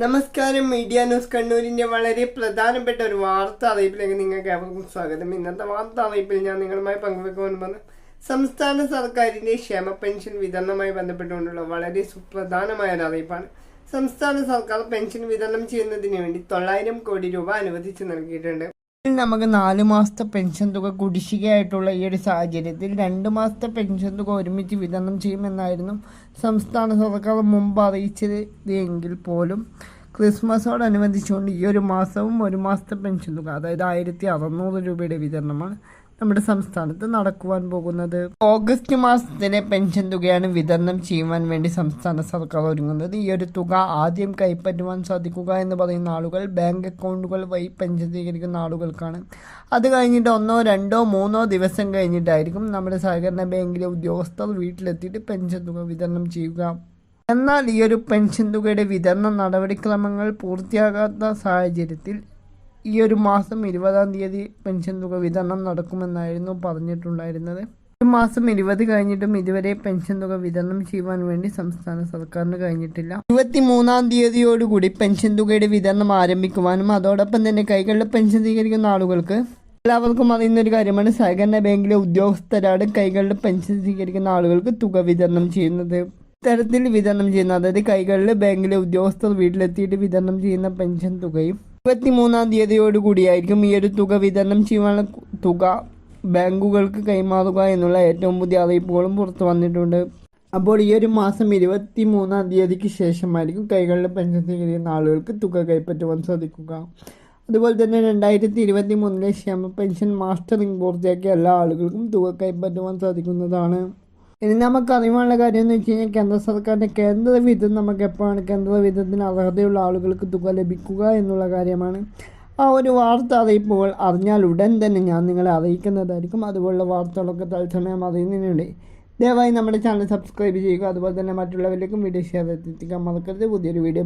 നമസ്കാരം media news കണ്ണൂരിന്റെ വളരെ പ്രധാനപ്പെട്ട ഒരു വാർത്ത അറിയിപ്പിലേക്ക് നിങ്ങൾക്ക് ഏവർക്കും സ്വാഗതം. ഇന്നത്തെ വാർത്ത അറിയിപ്പിൽ ഞാൻ നിങ്ങളുമായി പങ്കുവെക്കുവാൻ പറഞ്ഞു സംസ്ഥാന സർക്കാരിന്റെ ക്ഷേമ പെൻഷൻ വിതരണവുമായി ബന്ധപ്പെട്ടുകൊണ്ടുള്ള വളരെ സുപ്രധാനമായ ഒരു അറിയിപ്പാണ്. സംസ്ഥാന സർക്കാർ പെൻഷൻ വിതരണം ചെയ്യുന്നതിന് വേണ്ടി തൊള്ളായിരം കോടി രൂപ അനുവദിച്ചു നൽകിയിട്ടുണ്ട്. നമുക്ക് നാല് മാസത്തെ പെൻഷൻ തുക കുടിശ്ശികയായിട്ടുള്ള ഈ ഒരു സാഹചര്യത്തിൽ രണ്ട് മാസത്തെ പെൻഷൻ തുക ഒരുമിച്ച് വിതരണം ചെയ്യുമെന്നായിരുന്നു സംസ്ഥാന സർക്കാർ മുമ്പ് അറിയിച്ചത് എങ്കിൽ പോലും ക്രിസ്മസോടനുബന്ധിച്ചുകൊണ്ട് ഈ ഒരു മാസവും ഒരു മാസത്തെ പെൻഷൻ തുക അതായത് ആയിരത്തി അറുന്നൂറ് രൂപയുടെ വിതരണമാണ് നമ്മുടെ സംസ്ഥാനത്ത് നടക്കുവാൻ പോകുന്നത്. ഓഗസ്റ്റ് മാസത്തിലെ പെൻഷൻ തുകയാണ് വിതരണം ചെയ്യുവാൻ വേണ്ടി സംസ്ഥാന സർക്കാർ ഒരുങ്ങുന്നത്. ഈ ഒരു തുക ആദ്യം കൈപ്പറ്റുവാൻ സാധിക്കുക എന്ന് പറയുന്ന ആളുകൾ ബാങ്ക് അക്കൗണ്ടുകൾ വഴി പെൻഷൻ സ്വീകരിക്കുന്ന ആളുകൾക്കാണ്. അത് കഴിഞ്ഞിട്ട് ഒന്നോ രണ്ടോ മൂന്നോ ദിവസം കഴിഞ്ഞിട്ടായിരിക്കും നമ്മുടെ സഹകരണ ബാങ്കിലെ ഉദ്യോഗസ്ഥർ വീട്ടിലെത്തിയിട്ട് പെൻഷൻ തുക വിതരണം ചെയ്യുക. എന്നാൽ ഈ ഒരു പെൻഷൻ തുകയുടെ വിതരണ നടപടിക്രമങ്ങൾ പൂർത്തിയാകാത്ത സാഹചര്യത്തിൽ ഈ ഒരു മാസം ഇരുപതാം തീയതി പെൻഷൻ തുക വിതരണം നടക്കുമെന്നായിരുന്നു പറഞ്ഞിട്ടുണ്ടായിരുന്നത്. ഒരു മാസം ഇരുപത് കഴിഞ്ഞിട്ടും ഇതുവരെ പെൻഷൻ തുക വിതരണം ചെയ്യുവാൻ വേണ്ടി സംസ്ഥാന സർക്കാരിന് കഴിഞ്ഞിട്ടില്ല. ഇരുപത്തി മൂന്നാം തീയതിയോടുകൂടി പെൻഷൻ തുകയുടെ വിതരണം ആരംഭിക്കുവാനും അതോടൊപ്പം തന്നെ കൈകളിൽ പെൻഷൻ സ്വീകരിക്കുന്ന ആളുകൾക്ക് എല്ലാവർക്കും അറിയുന്ന ഒരു കാര്യമാണ് സഹകരണ ബാങ്കിലെ ഉദ്യോഗസ്ഥരാണ് കൈകളിൽ പെൻഷൻ സ്വീകരിക്കുന്ന ആളുകൾക്ക് തുക വിതരണം ചെയ്യുന്നത്. ഇത്തരത്തിൽ വിതരണം ചെയ്യുന്ന അതായത് കൈകളിൽ ബാങ്കിലെ ഉദ്യോഗസ്ഥർ വീട്ടിലെത്തിയിട്ട് വിതരണം ചെയ്യുന്ന പെൻഷൻ തുകയും ഇരുപത്തിമൂന്നാം തീയതിയോടുകൂടിയായിരിക്കും ഈ ഒരു തുക വിതരണം ചെയ്യാനുള്ള തുക ബാങ്കുകൾക്ക് കൈമാറുക എന്നുള്ള ഏറ്റവും പുതിയ അറിയിപ്പുകളും പുറത്തു വന്നിട്ടുണ്ട്. അപ്പോൾ ഈ ഒരു മാസം ഇരുപത്തി മൂന്നാം തീയതിക്ക് ശേഷമായിരിക്കും കൈകളിലെ പെൻഷൻ സ്വീകരിക്കുന്ന ആളുകൾക്ക് തുക കൈപ്പറ്റുവാൻ സാധിക്കുക. അതുപോലെ തന്നെ രണ്ടായിരത്തി ഇരുപത്തി മൂന്നിലെ ക്ഷേമ പെൻഷൻ മാസ്റ്ററിംഗ് പൂർത്തിയാക്കിയ എല്ലാ ആളുകൾക്കും തുക കൈപ്പറ്റുവാൻ സാധിക്കുന്നതാണ്. ഇനി നമുക്ക് അറിയാനുള്ള കാര്യം എന്ന് വെച്ച് കഴിഞ്ഞാൽ കേന്ദ്ര സർക്കാരിന്റെ കേന്ദ്ര വിധം നമുക്ക് എപ്പോഴാണ് കേന്ദ്ര വിധത്തിന് അർഹതയുള്ള ആളുകൾക്ക് തുക ലഭിക്കുക എന്നുള്ള കാര്യമാണ്. ആ ഒരു വാർത്ത അറിയിപ്പുകൾ അറിഞ്ഞാൽ ഉടൻ തന്നെ ഞാൻ നിങ്ങളെ അറിയിക്കുന്നതായിരിക്കും. അതുപോലുള്ള വാർത്തകളൊക്കെ തത്സമയം അറിയുന്നതിനുണ്ട് ദയവായി നമ്മുടെ ചാനൽ സബ്സ്ക്രൈബ് ചെയ്യുക. അതുപോലെ തന്നെ മറ്റുള്ളവരിലേക്കും വീഡിയോ ഷെയർ എത്തിക്കാൻ മറക്കരുത്. പുതിയൊരു വീഡിയോ